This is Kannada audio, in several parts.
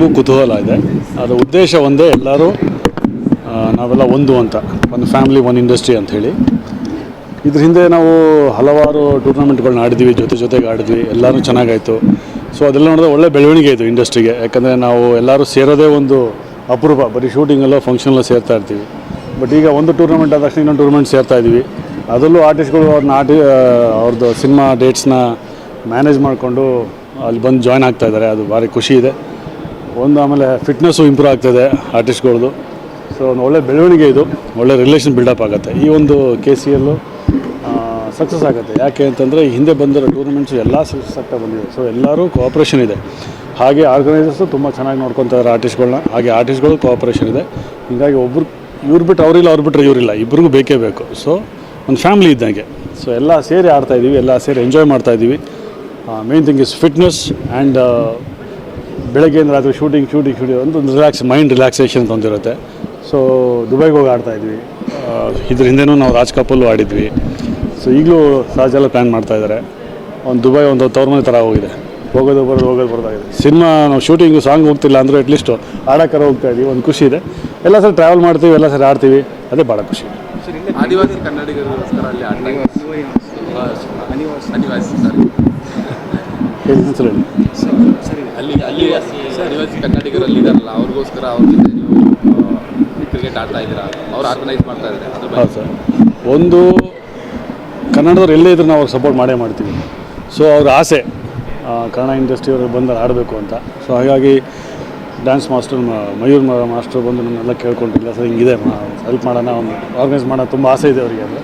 ತುಂಬ ಕುತೂಹಲ ಇದೆ. ಅದರ ಉದ್ದೇಶ ಒಂದೇ, ಎಲ್ಲರೂ ನಾವೆಲ್ಲ ಒಂದು ಅಂತ, ಒಂದು ಫ್ಯಾಮಿಲಿ ಒನ್ ಇಂಡಸ್ಟ್ರಿ ಅಂತ ಹೇಳಿ. ಇದ್ರ ಹಿಂದೆ ನಾವು ಹಲವಾರು ಟೂರ್ನಮೆಂಟ್ಗಳನ್ನ ಆಡಿದ್ವಿ, ಜೊತೆ ಜೊತೆಗೆ ಆಡಿದ್ವಿ ಎಲ್ಲರೂ ಚೆನ್ನಾಗಾಯಿತು. ಸೊ ಅದೆಲ್ಲ ನೋಡಿದ್ರೆ ಒಳ್ಳೆ ಬೆಳವಣಿಗೆ ಆಯಿತು ಇಂಡಸ್ಟ್ರಿಗೆ ಯಾಕಂದರೆ ನಾವು ಎಲ್ಲರೂ ಸೇರೋದೇ ಒಂದು ಅಪರೂಪ. ಬರೀ ಶೂಟಿಂಗಲ್ಲೋ ಫಂಕ್ಷನಲ್ಲೋ ಸೇರ್ತಾ ಇರ್ತೀವಿ. ಬಟ್ ಈಗ ಒಂದು ಟೂರ್ನಮೆಂಟ್ ಆದ ತಕ್ಷಣ ಇನ್ನೊಂದು ಟೂರ್ನಮೆಂಟ್ ಸೇರ್ತಾ ಇದ್ದೀವಿ. ಅದರಲ್ಲೂ ಆರ್ಟಿಸ್ಟ್ಗಳು ಅವ್ರನ್ನ ಆಟಿ ಅವ್ರದ್ದು ಸಿನಿಮಾ ಡೇಟ್ಸ್ನ ಮ್ಯಾನೇಜ್ ಮಾಡಿಕೊಂಡು ಅಲ್ಲಿ ಬಂದು ಜಾಯ್ನ್ ಆಗ್ತಾಯಿದ್ದಾರೆ ಅದು ಭಾರಿ ಖುಷಿ ಇದೆ. ಒಂದು ಆಮೇಲೆ ಫಿಟ್ನೆಸ್ಸು ಇಂಪ್ರೂವ್ ಆಗ್ತದೆ ಆರ್ಟಿಸ್ಟ್ಗಳದ್ದು ಸೊ ಒಂದು ಒಳ್ಳೆ ಬೆಳವಣಿಗೆ ಇದು. ಒಳ್ಳೆ ರಿಲೇಷನ್ ಬಿಲ್ಡಪ್ ಆಗುತ್ತೆ. ಈ ಒಂದು ಕೆ ಸಿ ಎಲ್ಲು ಸಕ್ಸಸ್ ಆಗುತ್ತೆ. ಯಾಕೆ ಅಂತಂದರೆ ಹಿಂದೆ ಬಂದಿರೋ ಟೂರ್ನಮೆಂಟ್ಸು ಎಲ್ಲ ಸಕ್ಸಸ್ ಆಗ್ತಾ ಬಂದಿದೆ. ಸೊ ಎಲ್ಲರೂ ಕೋಆಪ್ರೇಷನ್ ಇದೆ. ಹಾಗೆ ಆರ್ಗನೈಸರ್ಸು ತುಂಬ ಚೆನ್ನಾಗಿ ನೋಡ್ಕೊತಾರೆ ಆರ್ಟಿಸ್ಟ್ಗಳನ್ನ ಹಾಗೆ ಆರ್ಟಿಸ್ಟ್ಗಳು ಕೋಆಪ್ರೇಷನ್ ಇದೆ. ಹೀಗಾಗಿ ಒಬ್ರು, ಇವ್ರು ಬಿಟ್ಟು ಅವರಿಲ್ಲ ಅವ್ರು ಬಿಟ್ಟರೆ ಇವರಿಲ್ಲ ಇಬ್ರಿಗೂ ಬೇಕೇ ಬೇಕು. ಸೊ ಒಂದು ಫ್ಯಾಮ್ಲಿ ಇದ್ದಂಗೆ. ಸೊ ಎಲ್ಲ ಸೇರಿ ಆಡ್ತಾಯಿದ್ದೀವಿ ಎಲ್ಲ ಸೇರಿ ಎಂಜಾಯ್ ಮಾಡ್ತಾ ಇದ್ದೀವಿ main thing is fitness and ಬೆಳಗ್ಗೆಯಿಂದ ರಾತ್ರಿ ಶೂಟಿಂಗ್ ಶೂಟಿಂಗ್ ಶೂಟಿಂಗ್ ಅಂತ ಒಂದು ರಿಲ್ಯಾಕ್ಸ್ ಮೈಂಡ್ ರಿಲ್ಯಾಕ್ಸೇಷನ್ ಅಂತ ಒಂದಿರುತ್ತೆ. ಸೊ ದುಬೈಗೆ ಹೋಗಿ ಆಡ್ತಾ ಇದ್ವಿ. ಇದ್ರ ಹಿಂದೆನೂ ನಾವು ರಾಜ್ ಕಪಲ್ಲು ಆಡಿದ್ವಿ. ಸೊ ಈಗಲೂ ಸಹಜೆಲ್ಲ ಪ್ಲ್ಯಾನ್ ಮಾಡ್ತಾ ಇದ್ದಾರೆ ಒಂದು ದುಬೈ ಒಂದು ತವ್ರ ಮನೆ ಥರ ಹೋಗಿದೆ. ಹೋಗೋದು ಬರೋದು ಹೋಗೋದು ಬರೋದಾಗಿದೆ ಸಿನಿಮಾ ನಾವು ಶೂಟಿಂಗು ಸಾಂಗ್ ಹೋಗ್ತಿಲ್ಲ ಅಂದರೆ ಅಟ್ಲೀಸ್ಟು ಆಡೋಕ್ಕಾರ ಹೋಗ್ತಾ ಇದೀವಿ. ಒಂದು ಖುಷಿ ಇದೆ. ಎಲ್ಲ ಸರಿ ಟ್ರಾವೆಲ್ ಮಾಡ್ತೀವಿ ಎಲ್ಲ ಸರಿ ಆಡ್ತೀವಿ. ಅದೇ ಭಾಳ ಖುಷಿ. ಆದಿವಾಸಿ ಕನ್ನಡಿಗರಿಗೋಸ್ಕರ ಅಲ್ಲಿ. ಆದಿವಾಸಿ ಸಾರಿ ಅಲ್ಲಿ ಅಲ್ಲಿ ಆದಿವಾಸಿ ಕನ್ನಡಿಗರಲ್ಲಿ ಇದಾರಲ್ಲ, ಅವ್ರಿಗೋಸ್ಕರ ಅವ್ರ ಜೊತೆ ನೀವು ಕ್ರಿಕೆಟ್ ಆಡ್ತಾ ಇದ್ದೀರಾ? ಅವ್ರು ಆರ್ಗನೈಸ್ ಮಾಡ್ತಾ ಇದ್ದಾರೆ. ಹೌದು ಸರ್. ಒಂದು, ಕನ್ನಡದವ್ರು ಎಲ್ಲೇ ಇದ್ರೂ ನಾವು ಅವ್ರಿಗೆ ಸಪೋರ್ಟ್ ಮಾಡೇ ಮಾಡ್ತೀವಿ. ಸೊ ಅವ್ರ ಆಸೆ ಕನ್ನಡ ಇಂಡಸ್ಟ್ರಿಯವರು ಬಂದು ಆಡಬೇಕು ಅಂತ. ಸೊ ಹಾಗಾಗಿ ಡ್ಯಾನ್ಸ್ ಮಾಸ್ಟರ್ ಮಯೂರ್ ಮಾಸ್ಟರ್ ಬಂದು ನನ್ನೆಲ್ಲ ಕೇಳ್ಕೊಂಡಿಲ್ಲ ಸರ್, ಹಿಂಗಿದೆ ಹೆಲ್ಪ್ ಮಾಡೋಣ ಒಂದು ಆರ್ಗನೈಸ್ ಮಾಡೋಣ, ತುಂಬ ಆಸೆ ಇದೆ ಅವರಿಗೆ. ಅಂದರೆ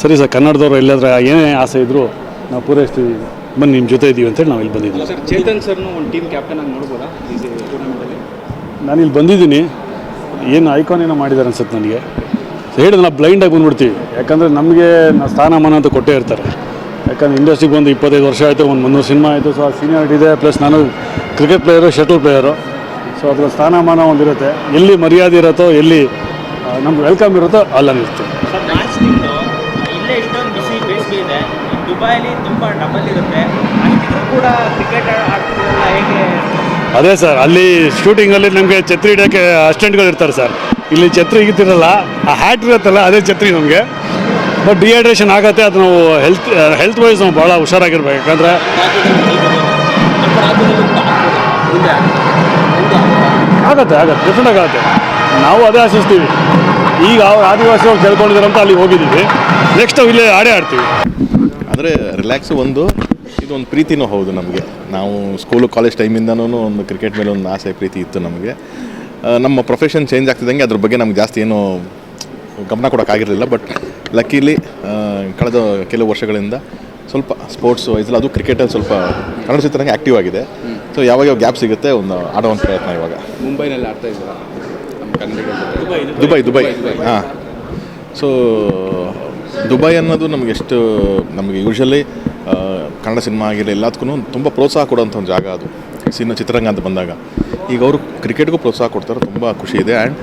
ಸರಿ ಸರ್, ಕನ್ನಡದವ್ರು ಎಲ್ಲಾದ್ರೆ ಏನೇ ಆಸೆ ಇದ್ದರೂ ನಾವು ಪೂರೈಸ್ತೀವಿ. ಬನ್ನಿ ನಿಮ್ಮ ಜೊತೆ ಇದ್ದೀವಿ ಅಂತೇಳಿ ನಾವು ಇಲ್ಲಿ ಬಂದಿದ್ದೀವಿ. ಸರ್ ಚೇತನ್ ಸರ್ನು ಒಂದು ಟೀಮ್ ಕ್ಯಾಪ್ಟನ್ ಆಗಿ ನೋಡ್ಬೋದಾ? ಟೂರ್ನಮೆಂಟಲ್ಲಿ ನಾನು ಇಲ್ಲಿ ಬಂದಿದ್ದೀನಿ. ಏನು ಐಕಾನ್ ಏನೋ ಮಾಡಿದ್ದಾರೆ ಅನ್ಸುತ್ತೆ ನನಗೆ. ಹೇಳಿದ್ರೆ ನಾವು ಬ್ಲೈಂಡಾಗಿ ಬಂದ್ಬಿಡ್ತೀವಿ. ಯಾಕಂದರೆ ನಮಗೆ ಸ್ಥಾನಮಾನ ಅಂತ ಕೊಟ್ಟೇ ಇರ್ತಾರೆ. ಯಾಕಂದ್ರೆ ಇಂಡಸ್ಟ್ರಿಗೆ ಬಂದು ಇಪ್ಪತ್ತೈದು ವರ್ಷ ಆಯಿತು ಒಂದು ಮುನ್ನೂರು ಸಿನಿಮಾ ಆಯಿತು ಸೊ ಆ ಸೀನಿಯಾರಿಟಿ ಇದೆ ಪ್ಲಸ್ ನಾನು cricket player shuttle player so ಅದರ ಸ್ಥಾನಮಾನ ಒಂದಿರುತ್ತೆ. ಎಲ್ಲಿ ಮರ್ಯಾದೆ ಇರುತ್ತೋ ಎಲ್ಲಿ ನಮ್ಗೆ ವೆಲ್ಕಮ್ ಇರುತ್ತೋ ಅಲ್ಲ ಇರ್ತೀವಿ. ದುಬೈಲಿ ತುಂಬ ಡಬಲ್ ಇರುತ್ತೆ. ಕೂಡ ಕ್ರಿಕೆಟ್ ಆಡ್ತಿದ್ರಲ್ಲ ಹೇಗೆ? ಅದೇ ಸರ್, ಅಲ್ಲಿ ಶೂಟಿಂಗಲ್ಲಿ ನಮಗೆ ಛತ್ರಿ ಹಿಡಿಯೋಕ್ಕೆ ಅಸ್ಟೆಂಟ್ಗಳು ಇರ್ತಾರೆ ಸರ್. ಇಲ್ಲಿ ಛತ್ರಿ ಇಗಿತಿರಲ್ಲ ಆ ಹ್ಯಾಟ್ ಇರುತ್ತಲ್ಲ, ಅದೇ ಛತ್ರಿ ನಮಗೆ. ಬಟ್ ಡಿಹೈಡ್ರೇಷನ್ ಆಗುತ್ತೆ, ಅದು ನಾವು ಹೆಲ್ತ್ ಹೆಲ್ತ್ ವೈಸ್ ನಾವು ಭಾಳ ಹುಷಾರಾಗಿರ್ಬೇಕು. ಯಾಕಂದರೆ ಆಗುತ್ತೆ ಆಗುತ್ತೆ ಡಿಫ್ರೆಂಟ್ ಆಗುತ್ತೆ. ನಾವು ಅದೇ ಆಶಿಸ್ತೀವಿ. ಈಗ ಅವ್ರು ಆದಿವಾಸಿ ಅವ್ರು ಕೇಳ್ಕೊಂಡಿದ್ದಾರೆ ಅಂತ ಅಲ್ಲಿ ಹೋಗಿದ್ದೀವಿ. ನೆಕ್ಸ್ಟ್ ನಾವು ಇಲ್ಲೇ ಆಡೇ ಆಡ್ತೀವಿ ಆದರೆ ರಿಲ್ಯಾಕ್ಸ್ ಒಂದು ಇದೊಂದು ಪ್ರೀತಿನೂ ಹೌದು ನಮಗೆ. ನಾವು ಸ್ಕೂಲು ಕಾಲೇಜ್ ಟೈಮಿಂದನೂ ಒಂದು ಕ್ರಿಕೆಟ್ ಮೇಲೆ ಒಂದು ಆಸೆ ಪ್ರೀತಿ ಇತ್ತು ನಮಗೆ. ನಮ್ಮ ಪ್ರೊಫೆಷನ್ ಚೇಂಜ್ ಆಗ್ತಿದ್ದಂಗೆ ಅದ್ರ ಬಗ್ಗೆ ನಮ್ಗೆ ಜಾಸ್ತಿ ಏನು ಗಮನ ಕೊಡೋಕ್ಕಾಗಿರಲಿಲ್ಲ ಬಟ್ ಲಕ್ಕೀಲಿ ಕಳೆದ ಕೆಲವು ವರ್ಷಗಳಿಂದ ಸ್ವಲ್ಪ ಸ್ಪೋರ್ಟ್ಸ್ ವೈಸಲ್ಲಿ ಅದು ಕ್ರಿಕೆಟಲ್ಲಿ ಸ್ವಲ್ಪ ಕನ್ನಡ ಚಿತ್ರರಂಗ ಆ್ಯಕ್ಟಿವ್ ಆಗಿದೆ. ಸೊ ಯಾವಾಗ ಯಾವ ಗ್ಯಾಪ್ ಸಿಗುತ್ತೆ ಒಂದು ಆಡೋವಂಥ ಪ್ರಯತ್ನ ಇವಾಗ. ಮುಂಬೈನಲ್ಲಿ ಆಡ್ತಾ ಇದ್ದೀರಾ? Dubai Dubai. ಹಾಂ. ಸೊ ದುಬೈ ಅನ್ನೋದು ನಮಗೆ ಎಷ್ಟು, ನಮಗೆ ಯೂಶ್ವಲಿ ಕನ್ನಡ ಸಿನಿಮಾ ಆಗಿರಲಿ ಎಲ್ಲದಕ್ಕೂ ತುಂಬ ಪ್ರೋತ್ಸಾಹ ಕೊಡೋಂಥ ಒಂದು ಜಾಗ ಅದು. ಸಿನಿಮಾ ಚಿತ್ರರಂಗ ಅಂತ ಬಂದಾಗ. ಈಗ ಅವರು ಕ್ರಿಕೆಟ್ಗೂ ಪ್ರೋತ್ಸಾಹ ಕೊಡ್ತಾರೆ, ತುಂಬ ಖುಷಿ ಇದೆ. ಆ್ಯಂಡ್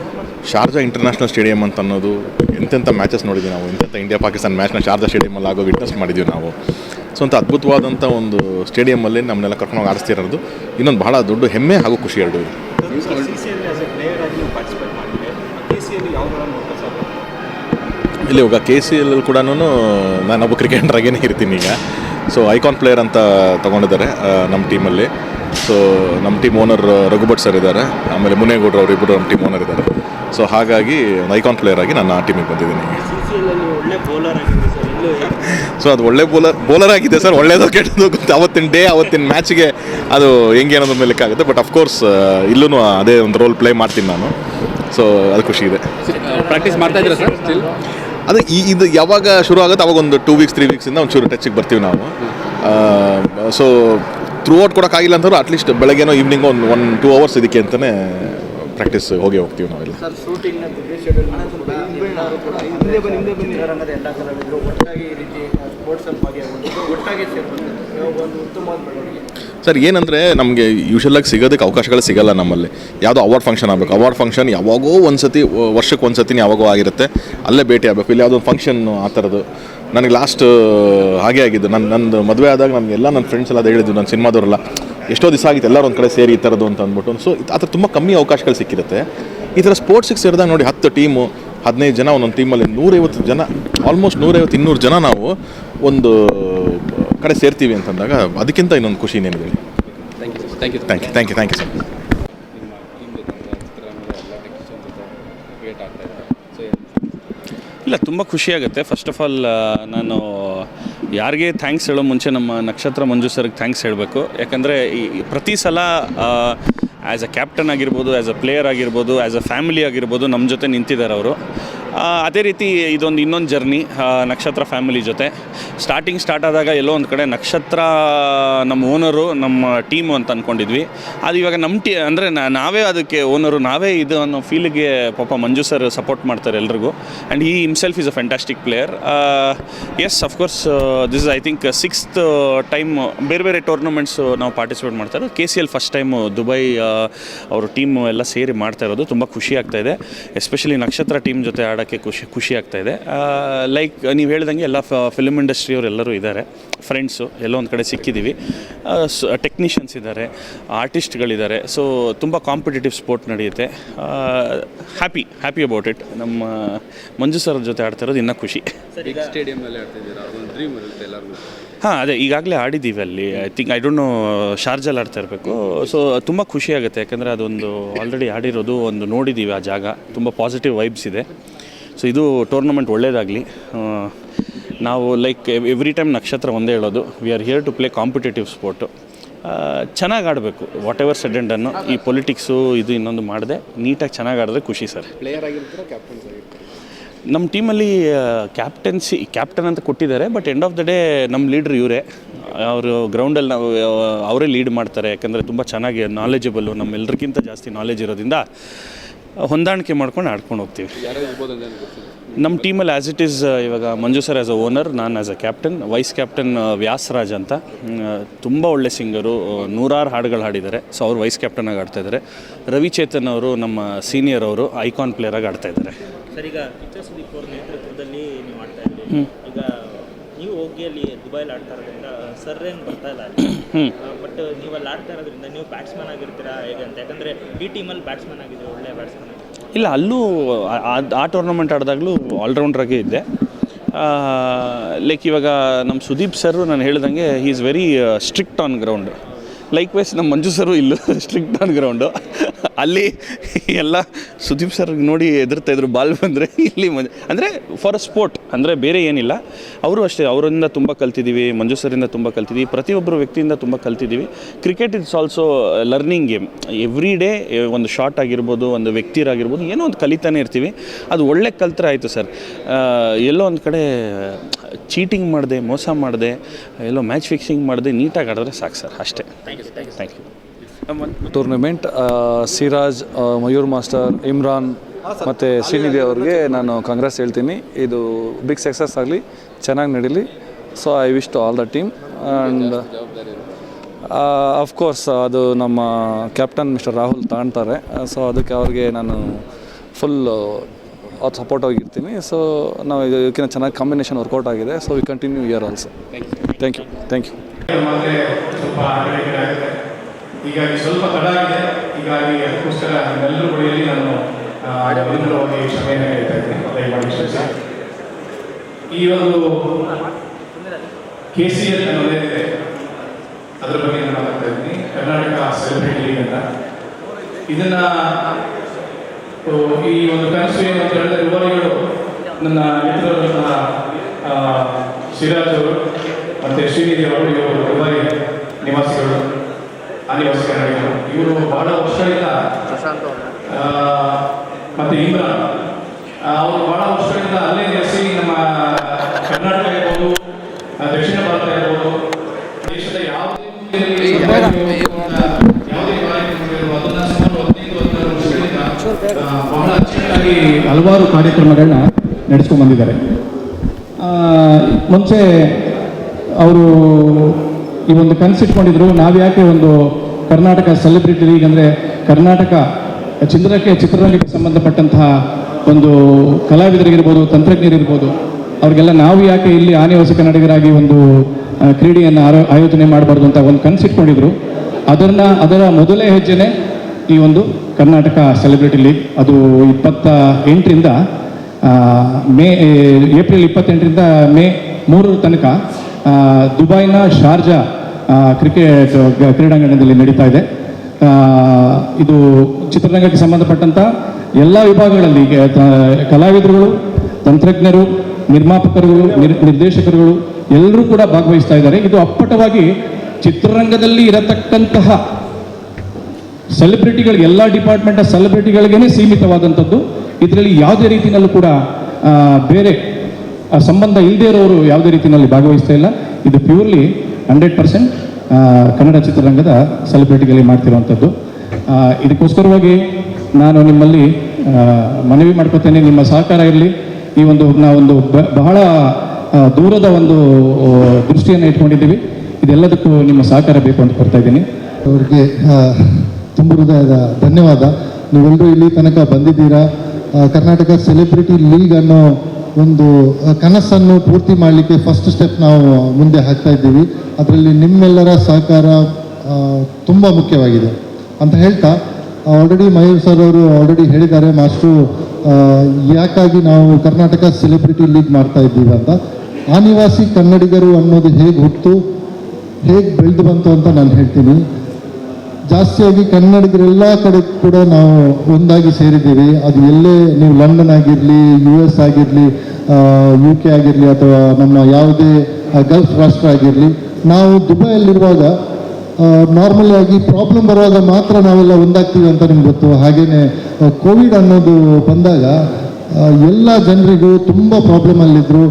ಶಾರ್ಜಾ ಇಂಟರ್ನ್ಯಾಷನಲ್ ಸ್ಟೇಡಿಯಂ ಅಂತ ಅನ್ನೋದು ಎಂತೆಂಥ ಮ್ಯಾಚಸ್ ನೋಡಿದ್ವಿ ನಾವು. ಎಂತೆಂಥ ಇಂಡಿಯಾ ಪಾಕಿಸ್ತಾನ ಮ್ಯಾಚ್ನ ಶಾರ್ಜಾ ಸ್ಟೇಡಿಯಮಲ್ಲಿ ಆಗೋ ವಿಟ್ನೆಸ್ ಮಾಡಿದ್ದೀವಿ ನಾವು. ಸೊ ಅಂತ ಅದ್ಭುತವಾದಂಥ ಒಂದು ಸ್ಟೇಡಿಯಮಲ್ಲಿ ನಮ್ಮನ್ನೆಲ್ಲ ಕರ್ಕೊಂಡು ಆಡಿಸ್ತಿರೋದು ಇನ್ನೊಂದು ಬಹಳ ದೊಡ್ಡ ಹೆಮ್ಮೆ ಹಾಗೂ ಖುಷಿ ಎರಡು. ಇಲ್ಲಿ ಇವಾಗ ಕೆ ಸಿ ಎಲ್ ಕೂಡ ನಾನೊಬ್ಬ ಕ್ರಿಕೆಟರಾಗೇನೆ ಇರ್ತೀನಿ ಈಗ. ಸೊ ಐಕಾನ್ ಪ್ಲೇಯರ್ ಅಂತ ತೊಗೊಂಡಿದ್ದಾರೆ ನಮ್ಮ ಟೀಮಲ್ಲಿ ಸೊ ನಮ್ಮ ಟೀಮ್ ಓನರ್ ರಘುಭಟ್ ಸರ್ ಇದ್ದಾರೆ. ಆಮೇಲೆ ಮುನೇಗೌಡರು ಅವರಿಬ್ಬರು ನಮ್ಮ ಟೀಮ್ ಓನರ್ ಇದ್ದಾರೆ. ಸೊ ಹಾಗಾಗಿ ಒಂದು ಐಕಾನ್ ಪ್ಲೇಯರ್ ಆಗಿ ನಾನು ಆ ಟೀಮಿಗೆ ಬಂದಿದ್ದೀನಿ ಸಿ ಅದು ಒಳ್ಳೆ ಬೌಲರ್ ಬೌಲರ್ ಆಗಿದೆ ಸರ್ ಒಳ್ಳೇದು ಕೆಟ್ಟದ್ದು ಗೊತ್ತು. ಅವತ್ತಿನ ಡೇ ಅವತ್ತಿನ ಮ್ಯಾಚ್ಗೆ ಅದು ಹೆಂಗೆ ಅನ್ನೋದ್ರ ಮೇಲೆ ಆಗುತ್ತೆ. ಬಟ್ ಅಫ್ಕೋರ್ಸ್ ಇಲ್ಲೂ ಅದೇ ಒಂದು ರೋಲ್ ಪ್ಲೇ ಮಾಡ್ತೀನಿ ನಾನು. ಸೊ ಅದು ಖುಷಿ ಇದೆ. ಪ್ರಾಕ್ಟೀಸ್ ಮಾಡ್ತಾ ಇದ್ದೀರಾ ಸರ್ ಸ್ಟಿಲ್ ಅದು ಈ ಇದು ಯಾವಾಗ ಶುರು ಆಗುತ್ತೆ ಅವಾಗ ಒಂದು ಟೂ ವೀಕ್ಸ್ ತ್ರೀ ವೀಕ್ಸಿಂದ ಒಂದು ಚೂರು ಟಚ್ಗೆ ಬರ್ತೀವಿ ನಾವು. ಸೊ ಥ್ರೂ ಔಟ್ ಕೊಡೋಕ್ಕಾಗಿಲ್ಲ ಅಂತಂದ್ರೆ ಅಟ್ಲೀಸ್ಟ್ ಬೆಳಗ್ಗೆನೋ ಈವ್ನಿಂಗ್ ಒಂದು ಒನ್ ಟೂ ಅವರ್ಸ್ ಇದಕ್ಕೆ ಅಂತಲೇ ಪ್ರಾಕ್ಟೀಸ್ ಹೋಗಿ ಹೋಗ್ತೀವಿ ನಾವೆಲ್ಲ. ಒಟ್ಟಾಗಿ ಸರ್ ಏನಂದರೆ ನಮಗೆ ಯೂಶಲಾಗಿ ಸಿಗೋದಕ್ಕೆ ಅವಕಾಶಗಳು ಸಿಗಲ್ಲ ನಮ್ಮಲ್ಲಿ. ಯಾವುದೋ ಅವಾರ್ಡ್ ಫಂಕ್ಷನ್ ಆಗಬೇಕು. ಅವಾರ್ಡ್ ಫಂಕ್ಷನ್ ಯಾವಾಗೋ ಒಂದು ಸತಿ ವರ್ಷಕ್ಕೆ ಒಂದು ಸತಿ ಯಾವಾಗೋ ಆಗಿರುತ್ತೆ. ಅಲ್ಲೇ ಭೇಟಿ ಆಗಬೇಕು. ಇಲ್ಲಿ ಯಾವುದೋ ಒಂದು ಫಂಕ್ಷನ್ ಆ ಥರದ್ದು. ನನಗೆ ಲಾಸ್ಟ್ ಹಾಗೆ ಆಗಿದ್ದು. ನನ್ನ ನಂದು ಮದುವೆ ಆದಾಗ ನನಗೆಲ್ಲ ನನ್ನ ಫ್ರೆಂಡ್ಸ್ ಎಲ್ಲ ಅದು ಹೇಳಿದ್ದು ನನ್ನ ಸಿನಿಮಾದವರೆಲ್ಲ, ಎಷ್ಟೋ ದಿವಸ ಆಗಿತ್ತು. ಎಲ್ಲರೂ ಒಂದು ಕಡೆ ಸೇರಿ ಈ ಥರದ್ದು ಅಂತ ಅಂದ್ಬಿಟ್ಟು. ಸೊ ಆ ಥರ ತುಂಬ ಕಮ್ಮಿ ಅವಕಾಶಗಳು ಸಿಕ್ಕಿರುತ್ತೆ. ಈ ಥರ ಸ್ಪೋರ್ಟ್ಸಿಗೆ ಸೇರಿದಾಗ ನೋಡಿ ಹತ್ತು ಟೀಮು ಹದಿನೈದು ಜನ ಒಂದೊಂದು ಟೀಮಲ್ಲಿ ನೂರೈವತ್ತು ಜನ ಆಲ್ಮೋಸ್ಟ್ ನೂರೈವತ್ತು ಇನ್ನೂರು ಜನ ನಾವು ಒಂದು ಕಡೆ ಸೇರ್ತೀವಿ ಅಂತಂದಾಗ ಅದಕ್ಕಿಂತ ಇನ್ನೊಂದು ಖುಷಿ ಏನಿದೆ thank you thank you thank you thank you thank you sir ಇಲ್ಲ ತುಂಬ ಖುಷಿಯಾಗುತ್ತೆ ಫಸ್ಟ್ ಆಫ್ ಆಲ್ ನಾನು ಯಾರಿಗೆ ಥ್ಯಾಂಕ್ಸ್ ಹೇಳೋ ಮುಂಚೆ ನಮ್ಮ ನಕ್ಷತ್ರ ಮಂಜು ಸರ್ಗೆ ಥ್ಯಾಂಕ್ಸ್ ಹೇಳಬೇಕು. ಯಾಕಂದರೆ ಈ ಪ್ರತಿ ಸಲ ಆ್ಯಸ್ ಅ ಕ್ಯಾಪ್ಟನ್ ಆಗಿರ್ಬೋದು ಆ್ಯಸ್ ಅ ಪ್ಲೇಯರ್ ಆಗಿರ್ಬೋದು ಆ್ಯಸ್ ಅ ಫ್ಯಾಮಿಲಿ ಆಗಿರ್ಬೋದು ನಮ್ಮ ಜೊತೆ ನಿಂತಿದ್ದಾರೆ ಅವರು. ಅದೇ ರೀತಿ ಇದೊಂದು ಇನ್ನೊಂದು ಜರ್ನಿ ನಕ್ಷತ್ರ ಫ್ಯಾಮಿಲಿ ಜೊತೆ. ಸ್ಟಾರ್ಟಿಂಗ್ ಸ್ಟಾರ್ಟ್ ಆದಾಗ ಎಲ್ಲೋ ಒಂದು ಕಡೆ ನಕ್ಷತ್ರ, ನಮ್ಮ ಓನರು ನಮ್ಮ ಟೀಮು ಅಂತ ಅಂದ್ಕೊಂಡಿದ್ವಿ ಅದು ಇವಾಗ ನಮ್ಮ ಟೀ, ಅಂದರೆ ನಾವೇ ಅದಕ್ಕೆ ಓನರು ನಾವೇ ಇದು ಅನ್ನೋ ಫೀಲಿಗೆ ಪಾಪ ಮಂಜು ಸರ್ ಸಪೋರ್ಟ್ ಮಾಡ್ತಾರೆ ಎಲ್ರಿಗೂ. ಆ್ಯಂಡ್ ಈ himself is a fantastic player yes of course this I think sixth time ಬೇರೆ ಬೇರೆ ಟೂರ್ನಮೆಂಟ್ಸು ನಾವು ಪಾರ್ಟಿಸಿಪೇಟ್ ಮಾಡ್ತಾ ಇರೋದು. K C L first time Dubai ಅವ್ರ ಟೀಮು ಎಲ್ಲ ಸೇರಿ ಮಾಡ್ತಾ ಇರೋದು. ತುಂಬ ಖುಷಿ ಆಗ್ತಾ ಇದೆ. ಎಸ್ಪೆಷಲಿ ನಕ್ಷತ್ರ ಟೀಮ್ ಜೊತೆ ಆಡೋಕ್ಕೆ ಖುಷಿ ಖುಷಿ ಆಗ್ತಾ ಇದೆ. ಲೈಕ್ ನೀವು ಹೇಳ್ದಂಗೆ ಎಲ್ಲ ಫಿಲ್ಮ್ ಇಂಡಸ್ಟ್ರಿಯವರು ಎಲ್ಲರೂ ಇದ್ದಾರೆ. ಫ್ರೆಂಡ್ಸು ಎಲ್ಲೋ ಒಂದು ಕಡೆ ಸಿಕ್ಕಿದ್ದೀವಿ ಟೆಕ್ನಿಷಿಯನ್ಸ್ ಇದ್ದಾರೆ ಆರ್ಟಿಸ್ಟ್ಗಳಿದ್ದಾರೆ ಸೊ ತುಂಬ ಕಾಂಪಿಟೇಟಿವ್ ಸ್ಪೋರ್ಟ್ ನಡೆಯುತ್ತೆ. ಹ್ಯಾಪಿ ಹ್ಯಾಪಿ ಅಬೌಟ್ ಇಟ್ ನಮ್ಮ ಮಂಜು ಸರ್ ಜೊತೆ ಆಡ್ತಾ ಇರೋದು ಇನ್ನೂ ಖುಷಿ. ಹಾಂ ಅದೇ ಈಗಾಗಲೇ ಆಡಿದ್ದೀವಿ ಅಲ್ಲಿ. I think I don't know ಶಾರ್ಜಲ್ಲಿ ಆಡ್ತಾ ಇರಬೇಕು. ಸೊ ತುಂಬ ಖುಷಿ ಆಗುತ್ತೆ. ಯಾಕಂದರೆ ಅದೊಂದು ಆಲ್ರೆಡಿ ಆಡಿರೋದು ಒಂದು ನೋಡಿದ್ದೀವಿ ಆ ಜಾಗ. ತುಂಬ ಪಾಸಿಟಿವ್ ವೈಬ್ಸ್ ಇದೆ. ಸೊ ಇದು ಟೂರ್ನಮೆಂಟ್ ಒಳ್ಳೇದಾಗಲಿ. ನಾವು ಲೈಕ್ ಎವ್ರಿ ಟೈಮ್ ನಕ್ಷತ್ರ ಒಂದೇ ಹೇಳೋದು we are here to play competitive sport ಚೆನ್ನಾಗಿ ಆಡಬೇಕು. ವಾಟ್ ಎವರ್ ಸೆಡೆಂಡನ್ನು ಈ ಪೊಲಿಟಿಕ್ಸು ಇದು ಇನ್ನೊಂದು ಮಾಡಿದೆ. ನೀಟಾಗಿ ಚೆನ್ನಾಗಿ ಆಡಿದ್ರೆ ಖುಷಿ ಸರ್. ಪ್ಲೇಯರ್ ಆಗಿರ್ತೀರಾ ಕ್ಯಾಪ್ಟನ್ಸ್ ಆಗಿರ್ತೀರಾ? ನಮ್ಮ ಟೀಮಲ್ಲಿ ಕ್ಯಾಪ್ಟನ್ಸಿ ಕ್ಯಾಪ್ಟನ್ ಅಂತ ಕೊಟ್ಟಿದ್ದಾರೆ but end of the day ನಮ್ಮ ಲೀಡ್ರ್ ಇವರೇ. ಅವರು ಗ್ರೌಂಡಲ್ಲಿ ನಾವು ಅವರೇ ಲೀಡ್ ಮಾಡ್ತಾರೆ. ಯಾಕಂದರೆ ತುಂಬ ಚೆನ್ನಾಗಿ ನಾಲೆಜಬಲ್ಲು ನಮ್ಮೆಲ್ಲರಿಗಿಂತ ಜಾಸ್ತಿ ನಾಲೆಜ್ ಇರೋದ್ರಿಂದ ಹೊಂದಾಣಿಕೆ ಮಾಡ್ಕೊಂಡು ಆಡ್ಕೊಂಡು ಹೋಗ್ತೀವಿ. ನಮ್ಮ ಟೀಮಲ್ಲಿ ಆ್ಯಸ್ ಇಟ್ ಈಸ್ ಇವಾಗ Manju sir as a owner ನಾನು as a captain vice captain Vyasaraj ಅಂತ. ತುಂಬ ಒಳ್ಳೆ ಸಿಂಗರು ನೂರಾರು ಹಾಡುಗಳು ಹಾಡಿದ್ದಾರೆ. ಸೊ ಅವ್ರು ವೈಸ್ ಕ್ಯಾಪ್ಟನ್ ಆಗಿ ಆಡ್ತಾ ಇದ್ದಾರೆ. ರವಿಚೇತನ್ ಅವರು ನಮ್ಮ ಸೀನಿಯರ್ ಅವರು ಐಕಾನ್ ಪ್ಲೇಯರ್ ಆಗಿ ಆಡ್ತಾ ಇದ್ದಾರೆ ಸರ್ ಈಗ ಕಿಚ್ಚ ಸುದೀಪ್ ಅವ್ರ ನೇತೃತ್ವದಲ್ಲಿ ನೀವು ಹೋಗಿ ಅಲ್ಲಿ ದುಬೈಲಿ ಆಡ್ತಾ ಇರೋದ್ರಿಂದ ಸರ್ ಏನು ಬರ್ತಾ ಇಲ್ಲ ಬಟ್ ನೀವು ಅಲ್ಲಿ ಆಡ್ತಾ ಇರೋದ್ರಿಂದ ನೀವು ಬ್ಯಾಟ್ಸ್ಮನ್ ಆಗಿರ್ತೀರಾ ಹೇಗೆ ಅಂತ? ಯಾಕಂದರೆ ಈ ಟೀಮಲ್ಲಿ ಬ್ಯಾಟ್ಸ್ಮನ್ ಆಗಿದ್ರೆ ಒಳ್ಳೆ ಬ್ಯಾಟ್ಸ್ಮನ್ ಇಲ್ಲ ಅಲ್ಲೂ ಆ ಟೂರ್ನಮೆಂಟ್ ಆಡಿದಾಗಲೂ ಆಲ್ರೌಂಡ್ರಾಗೆ ಇದ್ದೆ. ಲೈಕ್ ಇವಾಗ ನಮ್ಮ ಸುದೀಪ್ ಸರ್ ನಾನು ಹೇಳ್ದಂಗೆ he is very strict on ground like vice ನಮ್ಮ ಮಂಜು ಸರು ಇಲ್ಲೂ ಸ್ಟ್ರಿಕ್ಟ್ ಆನ್ ಗ್ರೌಂಡು ಅಲ್ಲಿ ಎಲ್ಲ ಸುದೀಪ್ ಸರ್ ನೋಡಿ ಎದುರ್ತಾ ಇದ್ರು, ಬಾಲ್ ಬಂದರೆ ಇಲ್ಲಿ ಮಂಜು. ಅಂದರೆ ಫಾರ್ ಅ ಸ್ಪೋರ್ಟ್ ಅಂದರೆ ಬೇರೆ ಏನಿಲ್ಲ. ಅವರು ಅಷ್ಟೇ, ಅವರಿಂದ ತುಂಬ ಕಲ್ತಿದ್ದೀವಿ ಮಂಜು ಸರಿಂದ ತುಂಬ ಕಲ್ತಿದ್ದೀವಿ ಪ್ರತಿಯೊಬ್ಬರು ವ್ಯಕ್ತಿಯಿಂದ ತುಂಬ ಕಲ್ತಿದ್ದೀವಿ cricket is also learning game every day ಒಂದು ಶಾಟ್ ಆಗಿರ್ಬೋದು, ಒಂದು ವ್ಯಕ್ತಿರಾಗಿರ್ಬೋದು ಏನೋ ಒಂದು ಕಲಿತಾನೆ ಇರ್ತೀವಿ. ಅದು ಒಳ್ಳೆ ಕಲ್ತ್ರೆ ಆಯಿತು ಸರ್ ಎಲ್ಲೋ ಒಂದು ಕಡೆ ಚೀಟಿಂಗ್ ಮಾಡಿದೆ, ಮೋಸ ಮಾಡಿದೆ, ಎಲ್ಲೋ ಮ್ಯಾಚ್ ಫಿಕ್ಸಿಂಗ್ ಮಾಡಿದೆ, ನೀಟಾಗಿ ಆಡಿದ್ರೆ ಸಾಕು ಸರ್ ಅಷ್ಟೇ. Thank you tournament Siraj Mayur master Imran ಮತ್ತು ಶ್ರೀನಿಧಿ ಅವ್ರಿಗೆ ನಾನು ಕಾಂಗ್ರೆಸ್ ಹೇಳ್ತೀನಿ. ಇದು ಬಿಗ್ ಸಕ್ಸಸ್ ಆಗಲಿ ಚೆನ್ನಾಗಿ ನಡೀಲಿ. So I wish to all the team and of course ಅದು ನಮ್ಮ ಕ್ಯಾಪ್ಟನ್ ಮಿಸ್ಟರ್ ರಾಹುಲ್ ತಾಣ್ತಾರೆ. ಸೊ ಅದಕ್ಕೆ ಅವ್ರಿಗೆ ನಾನು ಫುಲ್ ಅವ್ರು ಸಪೋರ್ಟ್ ಆಗಿರ್ತೀನಿ. ಸೊ ನಾವು ಇದಕ್ಕಿಂತ ಚೆನ್ನಾಗಿ ಕಾಂಬಿನೇಷನ್ ವರ್ಕೌಟ್ ಆಗಿದೆ. So we continue year also thank you thank you ಮತ್ತೆ ಸ್ವಲ್ಪ ಆಗಿದೆ ಹೀಗಾಗಿ ಸ್ವಲ್ಪ ತಡ ಆಗಿದೆ. ಹೀಗಾಗಿ ಅದಕ್ಕೋಸ್ಕರ ನಿಮ್ಮೆಲ್ಲರೂ ಬಳಿಯಲ್ಲಿ ನಾನು ವಿನಮ್ರವಾಗಿ ಕ್ಷಮೆಯನ್ನು ಹೇಳ್ತಾ ಇದ್ದೀನಿ. ದಯಮಾಡಿ ಕ್ಷಮಿಸಿ. ಈ ಒಂದು ಕೆ ಸಿ ಎಲ್ ಅನ್ನೋದೇನಿದೆ ಅದ್ರ ಬಗ್ಗೆ ನಾನು ಮಾತಾಡ್ತಾ ಇದ್ದೀನಿ. ಕರ್ನಾಟಕ ಸೆಲೆಬ್ರಿಟಿ ಲೀಗ್ ಅಂತ. ಇದನ್ನ ಈ ಒಂದು ಕನಸು ಏನು ಅಂತ ಹೇಳಿದ್ರೆ ಯುವರಿಗಳು ನನ್ನ ಮಿತ್ರರು ನನ್ನ ಸಿರಾಜ್ ಅವರು. ಮತ್ತು ಶ್ರೀನಿಧಿ ಅವರು ಇವರು ದುಬಾರಿ ನಿವಾಸಿಗಳು ಕನ್ನಡಿಗರು ಇವರು ಬಹಳ ವರ್ಷಗಳಿಂದ ಮತ್ತು ಇಮ್ರಾನ್. ಅವರು ಬಹಳ ವರ್ಷಗಳಿಂದ ಅಲ್ಲೇ ನೆಲೆಸಿ ನಮ್ಮ ಕರ್ನಾಟಕ ಇರ್ಬೋದು ದಕ್ಷಿಣ ಭಾರತ ಇರ್ಬೋದು. ದೇಶದ ಯಾವುದೇ ಯಾವುದೇ ಕಾರ್ಯಕ್ರಮಗಳಿರ್ಬೋದು ಅದನ್ನ ಸುಮಾರು ಹದಿನೈದು ಹದಿನಾರು ವರ್ಷಗಳಿಂದ ಆ, ಬಹಳ ಅಚ್ಚುಕಟ್ಟಾಗಿ ಹಲವಾರು ಕಾರ್ಯಕ್ರಮಗಳನ್ನ ನಡೆಸ್ಕೊಂಡು ಬಂದಿದ್ದಾರೆ. ಮುಂಚೆ ಅವರು ಈ ಒಂದು ಕನಸಿಟ್ಕೊಂಡಿದ್ರು ನಾವು ಯಾಕೆ ಒಂದು ಕರ್ನಾಟಕ ಸೆಲೆಬ್ರಿಟಿ ಲೀಗ್ ಅಂದರೆ ಕರ್ನಾಟಕ ಚಿತ್ರಕ್ಕೆ ಚಿತ್ರರಂಗಕ್ಕೆ ಸಂಬಂಧಪಟ್ಟಂತಹ ಒಂದು ಕಲಾವಿದರಿಗಿರ್ಬೋದು ತಂತ್ರಜ್ಞರಿರ್ಬೋದು, ಅವ್ರಿಗೆಲ್ಲ ನಾವು ಯಾಕೆ ಇಲ್ಲಿ ಆನೆವಾಸಿ ಕನ್ನಡಿಗರಾಗಿ ಒಂದು ಕ್ರೀಡೆಯನ್ನು ಆರೋ- ಆಯೋಜನೆ ಮಾಡಬಾರ್ದು ಅಂತ ಒಂದು ಕನಸಿಟ್ಕೊಂಡಿದ್ರು ಅದನ್ನು, ಅದರ ಮೊದಲೇ ಹೆಜ್ಜೆನೆ ಈ ಒಂದು ಕರ್ನಾಟಕ ಸೆಲೆಬ್ರಿಟಿ ಲೀಗ್ ಅದು ಇಪ್ಪತ್ತ ಎಂಟರಿಂದ ಮೇ ಏಪ್ರಿಲ್ ಇಪ್ಪತ್ತೆಂಟರಿಂದ ಮೇ ಮೂರರ ತನಕ ದುಬೈನ ಶಾರ್ಜಾ ಕ್ರಿಕೆಟ್ ಕ್ರೀಡಾಂಗಣದಲ್ಲಿ ನಡೀತಾ ಇದೆ. ಇದು ಚಿತ್ರರಂಗಕ್ಕೆ ಸಂಬಂಧಪಟ್ಟಂಥ ಎಲ್ಲ ವಿಭಾಗಗಳಲ್ಲಿ ಕಲಾವಿದರುಗಳು, ತಂತ್ರಜ್ಞರು, ನಿರ್ಮಾಪಕರುಗಳು, ನಿರ್, ನಿರ್ದೇಶಕರುಗಳು ಎಲ್ಲರೂ ಕೂಡ ಭಾಗವಹಿಸ್ತಾ ಇದ್ದಾರೆ. ಇದು ಅಪ್ಪಟವಾಗಿ ಚಿತ್ರರಂಗದಲ್ಲಿ ಇರತಕ್ಕಂತಹ ಸೆಲೆಬ್ರಿಟಿಗಳಿಗೆ ಎಲ್ಲ ಡಿಪಾರ್ಟ್ಮೆಂಟ್ ಸೆಲೆಬ್ರಿಟಿಗಳಿಗೇ ಸೀಮಿತವಾದಂಥದ್ದು. ಇದರಲ್ಲಿ ಯಾವುದೇ ರೀತಿಯಲ್ಲೂ ಕೂಡ ಬೇರೆ ಸಂಬಂಧ ಇಲ್ಲದೆ ಇರೋರು ಯಾವುದೇ ರೀತಿಯಲ್ಲಿ ಭಾಗವಹಿಸ್ತಾ ಇಲ್ಲ. ಇದು ಪ್ಯೂರ್ಲಿ ಹಂಡ್ರೆಡ್ ಪರ್ಸೆಂಟ್ ಕನ್ನಡ ಚಿತ್ರರಂಗದ ಸೆಲೆಬ್ರಿಟಿಗಳಿಗೆ ಮಾಡ್ತಿರುವಂಥದ್ದು. ಇದಕ್ಕೋಸ್ಕರವಾಗಿ ನಾನು ನಿಮ್ಮಲ್ಲಿ ಮನವಿ ಮಾಡ್ಕೋತೇನೆ. ನಿಮ್ಮ ಸಹಕಾರ ಇರಲಿ. ಈ ಒಂದು ನಾವೊಂದು ಬಹಳ ದೂರದ ಒಂದು ಆ, ದೃಷ್ಟಿಯನ್ನು ಇಟ್ಕೊಂಡಿದ್ದೀವಿ. ಇದೆಲ್ಲದಕ್ಕೂ ನಿಮ್ಮ ಸಹಕಾರ ಬೇಕು ಅಂತ ಕೊಡ್ತಾ ಇದ್ದೀನಿ. ಅವ್ರಿಗೆ ಆ, ತುಂಬ ಹೃದಯದ ಧನ್ಯವಾದ. ನೀವೆಲ್ಲರೂ ಇಲ್ಲಿ ತನಕ ಬಂದಿದ್ದೀರಾ? ಕರ್ನಾಟಕ ಸೆಲೆಬ್ರಿಟಿ ಲೀಗ್ ಅನ್ನೋ ಒಂದು ಕನಸನ್ನು ಪೂರ್ತಿ ಮಾಡಲಿಕ್ಕೆ ಫಸ್ಟ್ ಸ್ಟೆಪ್ ನಾವು ಮುಂದೆ ಹಾಕ್ತಾ ಇದ್ದೀವಿ. ಅದರಲ್ಲಿ ನಿಮ್ಮೆಲ್ಲರ ಸಹಕಾರ ತುಂಬ ಮುಖ್ಯವಾಗಿದೆ. ಅಂತ ಹೇಳ್ತಾ ಆಲ್ರೆಡಿ ಮಯೂರ್ ಸರ್ ಅವರು ಆಲ್ರೆಡಿ ಹೇಳಿದ್ದಾರೆ, ಮಾಸ್ಟ್ರು ಯಾಕಾಗಿ ನಾವು ಕರ್ನಾಟಕ ಸೆಲೆಬ್ರಿಟಿ ಲೀಗ್ ಮಾಡ್ತಾ ಇದ್ದೀವಿ ಅಂತ. ಆನಿವಾಸಿ ಕನ್ನಡಿಗರು ಅನ್ನೋದು ಹೇಗೆ ಹುಟ್ಟು, ಹೇಗೆ ಬೆಳೆದು ಬಂತು ಅಂತ ನಾನು ಹೇಳ್ತೀನಿ. ಜಾಸ್ತಿಯಾಗಿ ಕನ್ನಡಿಗರೆಲ್ಲ ಕಡೆ ಕೂಡ ನಾವು ಒಂದಾಗಿ ಸೇರಿದ್ದೀವಿ. ಅದು ಎಲ್ಲೇ ನೀವು ಲಂಡನ್ ಆಗಿರಲಿ ಯು ಎಸ್ ಆಗಿರಲಿ ಯು ಕೆ ಆಗಿರಲಿ ಅಥವಾ ನಮ್ಮ ಯಾವುದೇ ಗಲ್ಫ್ ರಾಷ್ಟ್ರ ಆಗಿರಲಿ, ನಾವು ದುಬೈಯಲ್ಲಿರುವಾಗ ನಾರ್ಮಲಿ ಆಗಿ ಪ್ರಾಬ್ಲಮ್ ಬರುವಾಗ ಮಾತ್ರ ನಾವೆಲ್ಲ ಒಂದಾಗ್ತೀವಿ ಅಂತ ನಿಮ್ಗೆ ಗೊತ್ತು. ಹಾಗೆಯೇ ಕೋವಿಡ್ ಅನ್ನೋದು ಬಂದಾಗ ಎಲ್ಲ ಜನರಿಗೂ ತುಂಬ ಪ್ರಾಬ್ಲಮಲ್ಲಿದ್ದರು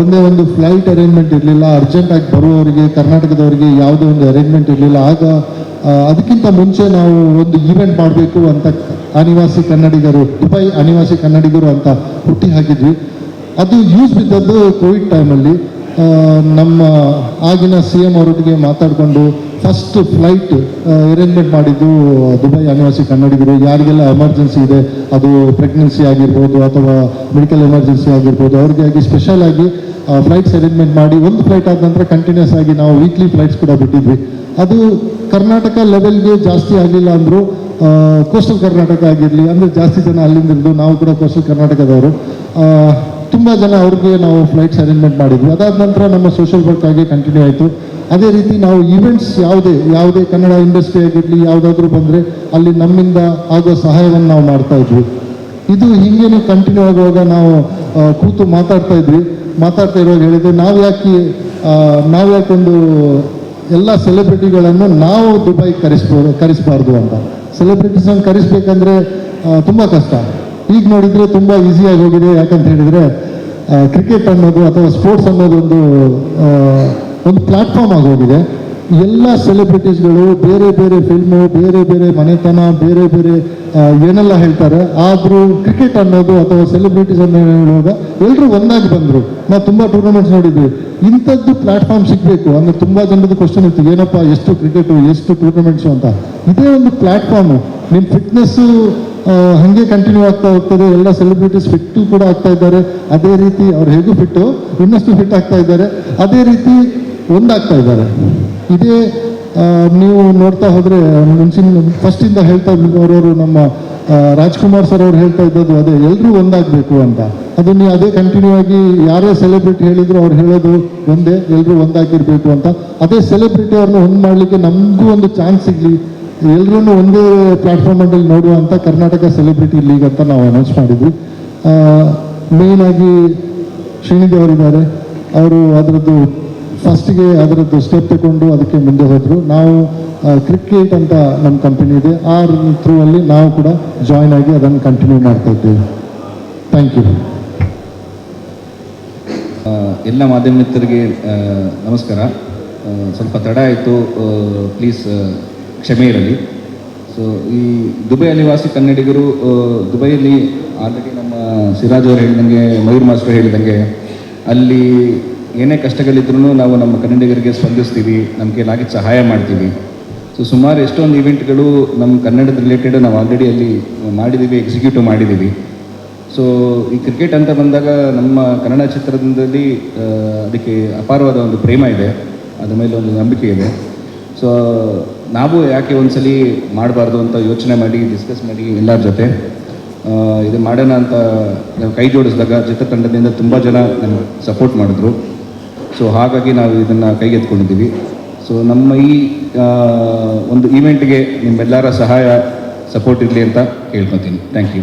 ಒಂದೇ ಒಂದು ಫ್ಲೈಟ್ ಅರೇಂಜ್ಮೆಂಟ್ ಇರಲಿಲ್ಲ ಅರ್ಜೆಂಟಾಗಿ ಬರುವವರಿಗೆ, ಕರ್ನಾಟಕದವರಿಗೆ ಯಾವುದೇ ಒಂದು ಅರೇಂಜ್ಮೆಂಟ್ ಇರಲಿಲ್ಲ. ಆಗ ಅದಕ್ಕಿಂತ ಮುಂಚೆ ನಾವು ಒಂದು ಈವೆಂಟ್ ಮಾಡಬೇಕು ಅಂತ ಅನಿವಾಸಿ ಕನ್ನಡಿಗರು, ದುಬೈ ಅನಿವಾಸಿ ಕನ್ನಡಿಗರು ಅಂತ ಹುಟ್ಟಿ ಹಾಕಿದ್ವಿ. ಅದು ಯೂಸ್ ಬಿದ್ದದ್ದು ಕೋವಿಡ್ ಟೈಮಲ್ಲಿ ನಮ್ಮ ಆಗಿನ ಸಿ ಎಂ ಅವರೊಟ್ಟಿಗೆ ಮಾತಾಡಿಕೊಂಡು ಫಸ್ಟ್ ಫ್ಲೈಟ್ ಅರೇಂಜ್ಮೆಂಟ್ ಮಾಡಿದ್ದು ದುಬೈ ಅನಿವಾಸಿ ಕನ್ನಡಿಗರು. ಯಾರಿಗೆಲ್ಲ ಎಮರ್ಜೆನ್ಸಿ ಇದೆ, ಅದು ಪ್ರೆಗ್ನೆನ್ಸಿ ಆಗಿರ್ಬೋದು ಅಥವಾ ಮೆಡಿಕಲ್ ಎಮರ್ಜೆನ್ಸಿ ಆಗಿರ್ಬೋದು ಅವ್ರಿಗಾಗಿ ಸ್ಪೆಷಲ್ ಆಗಿ ಫ್ಲೈಟ್ಸ್ ಅರೇಂಜ್ಮೆಂಟ್ ಮಾಡಿ, ಒಂದು ಫ್ಲೈಟ್ ಆದ ನಂತರ ಕಂಟಿನ್ಯೂಸ್ ಆಗಿ ನಾವು ವೀಕ್ಲಿ ಫ್ಲೈಟ್ಸ್ ಕೂಡ ಬಿಟ್ಟಿದ್ವಿ. ಅದು ಕರ್ನಾಟಕ ಲೆವೆಲ್ಗೆ ಜಾಸ್ತಿ ಆಗಲಿಲ್ಲ ಅಂದರೂ ಕೋಸ್ಟಲ್ ಕರ್ನಾಟಕ ಆಗಿರಲಿ, ಅಂದರೆ ಜಾಸ್ತಿ ಜನ ಅಲ್ಲಿಂದ ಇರೋದು ನಾವು ಕೂಡ ಕೋಸ್ಟಲ್ ಕರ್ನಾಟಕದವರು. ತುಂಬ ಜನ ಅವ್ರಿಗೆ ನಾವು ಫ್ಲೈಟ್ಸ್ ಅರೇಂಜ್ಮೆಂಟ್ ಮಾಡಿದ್ವಿ. ಅದಾದ ನಂತರ ನಮ್ಮ ಸೋಷಿಯಲ್ ವರ್ಕ್ ಆಗಿ ಕಂಟಿನ್ಯೂ ಆಯಿತು. ಅದೇ ರೀತಿ ನಾವು ಈವೆಂಟ್ಸ್ ಯಾವುದೇ ಯಾವುದೇ ಕನ್ನಡ ಇಂಡಸ್ಟ್ರಿ ಆಗಿರಲಿ, ಯಾವುದಾದ್ರೂ ಬಂದರೆ ಅಲ್ಲಿ ನಮ್ಮಿಂದ ಆಗೋ ಸಹಾಯವನ್ನು ನಾವು ಮಾಡ್ತಾ ಇದ್ವಿ. ಇದು ಹಿಂಗೇನೆ ಕಂಟಿನ್ಯೂ ಆಗುವಾಗ ನಾವು ಕೂತು ಮಾತಾಡ್ತಾ ಇದ್ವಿ. ಮಾತಾಡ್ತಾ ಇರುವಾಗ ಹೇಳಿದ್ರೆ ನಾವು ಯಾಕೆ ನಾವು ಯಾಕೊಂದು ಎಲ್ಲ ಸೆಲೆಬ್ರಿಟಿಗಳನ್ನು ನಾವು ದುಬೈ ಕರೆಸ್ಬೋದು ಕರೆಸಬಾರ್ದು ಅಂತ. ಸೆಲೆಬ್ರಿಟೀಸನ್ನು ಕರೆಸ್ಬೇಕಂದ್ರೆ ತುಂಬ ಕಷ್ಟ. ಈಗ ನೋಡಿದರೆ ತುಂಬ ಈಸಿಯಾಗಿ ಹೋಗಿದೆ. ಯಾಕಂತ ಹೇಳಿದರೆ ಕ್ರಿಕೆಟ್ ಅನ್ನೋದು ಅಥವಾ ಸ್ಪೋರ್ಟ್ಸ್ ಅನ್ನೋದು ಒಂದು ಒಂದು ಪ್ಲ್ಯಾಟ್ಫಾರ್ಮ್ ಆಗೋಗಿದೆ ಎಲ್ಲ ಸೆಲೆಬ್ರಿಟೀಸ್ಗಳು ಬೇರೆ ಬೇರೆ ಫಿಲ್ಮು ಬೇರೆ ಬೇರೆ ಮನೆತನ, ಬೇರೆ ಬೇರೆ ಏನೆಲ್ಲ ಹೇಳ್ತಾರೆ? ಆದರೂ ಕ್ರಿಕೆಟ್ ಅನ್ನೋದು ಅಥವಾ ಸೆಲೆಬ್ರಿಟೀಸ್ ಅನ್ನೋ ಹೇಳುವಾಗ ಎಲ್ಲರೂ ಒಂದಾಗಿ ಬಂದರು. ನಾವು ತುಂಬ ಟೂರ್ನಮೆಂಟ್ಸ್ ನೋಡಿದ್ವಿ. ಇಂಥದ್ದು ಪ್ಲಾಟ್ಫಾರ್ಮ್ ಸಿಗಬೇಕು. ಅಂದರೆ ತುಂಬ ಜನರದ್ದು ಕ್ವಶನ್ ಇತ್ತು, ಏನಪ್ಪ ಎಷ್ಟು ಕ್ರಿಕೆಟು ಎಷ್ಟು ಟೂರ್ನಮೆಂಟ್ಸು ಅಂತ. ಇದೇ ಒಂದು ಪ್ಲಾಟ್ಫಾರ್ಮ್ ನಿಮ್ಮ ಫಿಟ್ನೆಸ್ಸು ಹಾಗೆ ಕಂಟಿನ್ಯೂ ಆಗ್ತಾ ಹೋಗ್ತದೆ. ಎಲ್ಲ ಸೆಲೆಬ್ರಿಟೀಸ್ ಫಿಟ್ ಕೂಡ ಆಗ್ತಾ ಇದ್ದಾರೆ. ಅದೇ ರೀತಿ ಅವ್ರು ಹೇಗೂ ಫಿಟ್ಟು ಇನ್ನಷ್ಟು ಫಿಟ್ ಆಗ್ತಾ ಇದ್ದಾರೆ. ಅದೇ ರೀತಿ ಒಂದಾಗ್ತಾ ಇದ್ದಾರೆ. ಇದೇ ನೀವು ನೋಡ್ತಾ ಹೋದರೆ, ಮುಂಚಿನ ಫಸ್ಟಿಂದ ಹೇಳ್ತಾ ಇದ್ದವರು ನಮ್ಮ ರಾಜ್ಕುಮಾರ್ ಸರ್ ಅವ್ರು ಹೇಳ್ತಾ ಇದ್ದದ್ದು ಅದೇ ಎಲ್ಲರೂ ಒಂದಾಗಬೇಕು ಅಂತ. ಅದು ನೀವು ಅದೇ ಕಂಟಿನ್ಯೂ ಆಗಿ ಯಾರೇ ಸೆಲೆಬ್ರಿಟಿ ಹೇಳಿದ್ರು ಅವ್ರು ಹೇಳೋದು ಒಂದೇ ಎಲ್ಲರೂ ಒಂದಾಗಿರ್ಬೇಕು ಅಂತ. ಅದೇ ಸೆಲೆಬ್ರಿಟಿ ಅವ್ರನ್ನ ಒಂದು ಮಾಡಲಿಕ್ಕೆ ನಮಗೂ ಒಂದು ಚಾನ್ಸ್ ಸಿಗಲಿ. ಎಲ್ಲರೂ ಒಂದೇ ಪ್ಲಾಟ್ಫಾರ್ಮಲ್ಲಿ ನೋಡುವ ಅಂತ ಕರ್ನಾಟಕ ಸೆಲೆಬ್ರಿಟಿ ಲೀಗ್ ಅಂತ ನಾವು ಅನೌನ್ಸ್ ಮಾಡಿದ್ವಿ. ಮೇಯ್ನ್ ಆಗಿ ಶ್ರೀನಿಧಿ ಅವರಿದ್ದಾರೆ. ಅವರು ಅದರದ್ದು ಫಸ್ಟಿಗೆ ಅದರದ್ದು ಸ್ಟೆಪ್ ತಗೊಂಡು ಅದಕ್ಕೆ ಮುಂದೆ ಹೋದರು. ನಾವು ಕ್ರಿಕೆಟ್ ಅಂತ ನಮ್ಮ ಕಂಪನಿ ಇದೆ. ಆ ಥ್ರೂ ಅಲ್ಲಿ ನಾವು ಕೂಡ ಜಾಯ್ನ್ ಆಗಿ ಅದನ್ನು ಕಂಟಿನ್ಯೂ ಮಾಡ್ತಾ ಇದ್ದೇವೆ. ಥ್ಯಾಂಕ್ ಯು ಎಲ್ಲ ಮಾಧ್ಯಮ ಮಿತ್ರರಿಗೆ ನಮಸ್ಕಾರ. ಸ್ವಲ್ಪ ತಡ ಆಯಿತು ಪ್ಲೀಸ್ ಕ್ಷಮೆ ಇರಲಿ. ಸೊ ಈ ದುಬೈ ನಿವಾಸಿ ಕನ್ನಡಿಗರು ದುಬೈಯಲ್ಲಿ ಆಲ್ರೆಡಿ ನಮ್ಮ ಸಿರಾಜ್ ಅವರು ಹೇಳಿದಂಗೆ, ಮಯೂರ್ ಮಾಸ್ಟರ್ ಹೇಳಿದಂಗೆ, ಅಲ್ಲಿ ಏನೇ ಕಷ್ಟಗಳಿದ್ರೂ ನಾವು ನಮ್ಮ ಕನ್ನಡಿಗರಿಗೆ ಸ್ಪಂದಿಸ್ತೀವಿ, ನಮಗೆ ಕೈಲಾಗಿದ್ದು ಸಹಾಯ ಮಾಡ್ತೀವಿ. ಸೊ ಸುಮಾರು ಎಷ್ಟೊಂದು ಇವೆಂಟ್ಗಳು ನಮ್ಮ ಕನ್ನಡದ ರಿಲೇಟೆಡ್ ನಾವು ಆಲ್ರೆಡಿ ಅಲ್ಲಿ ಮಾಡಿದ್ದೀವಿ ಎಕ್ಸಿಕ್ಯೂಟಿವ್ ಮಾಡಿದ್ದೀವಿ ಸೊ ಈ ಕ್ರಿಕೆಟ್ ಅಂತ ಬಂದಾಗ ನಮ್ಮ ಕನ್ನಡ ಚಿತ್ರದಲ್ಲಿ ಅದಕ್ಕೆ ಅಪಾರವಾದ ಒಂದು ಪ್ರೇಮ ಇದೆ, ಅದ್ರ ಮೇಲೆ ಒಂದು ನಂಬಿಕೆ ಇದೆ. ಸೊ ನಾವು ಯಾಕೆ ಒಂದ್ಸಲಿ ಮಾಡಬಾರ್ದು ಅಂತ ಯೋಚನೆ ಮಾಡಿ ಡಿಸ್ಕಸ್ ಮಾಡಿ ಎಲ್ಲರ ಜೊತೆ ಇದು ಮಾಡೋಣ ಅಂತ ನಾವು ಕೈ ಜೋಡಿಸಿದಾಗ ಚಿತ್ರತಂಡದಿಂದ ತುಂಬ ಜನ ನಮಗೆ ಸಪೋರ್ಟ್ ಮಾಡಿದ್ರು. ಸೊ ಹಾಗಾಗಿ ನಾವು ಇದನ್ನು ಕೈಗೆತ್ಕೊಂಡಿದ್ದೀವಿ ಸೊ ನಮ್ಮ ಈ ಒಂದು ಈವೆಂಟ್ಗೆ ನಿಮ್ಮೆಲ್ಲರ ಸಹಾಯ ಸಪೋರ್ಟ್ ಇರಲಿ ಅಂತ ಕೇಳ್ಕೊತೀನಿ. Thank you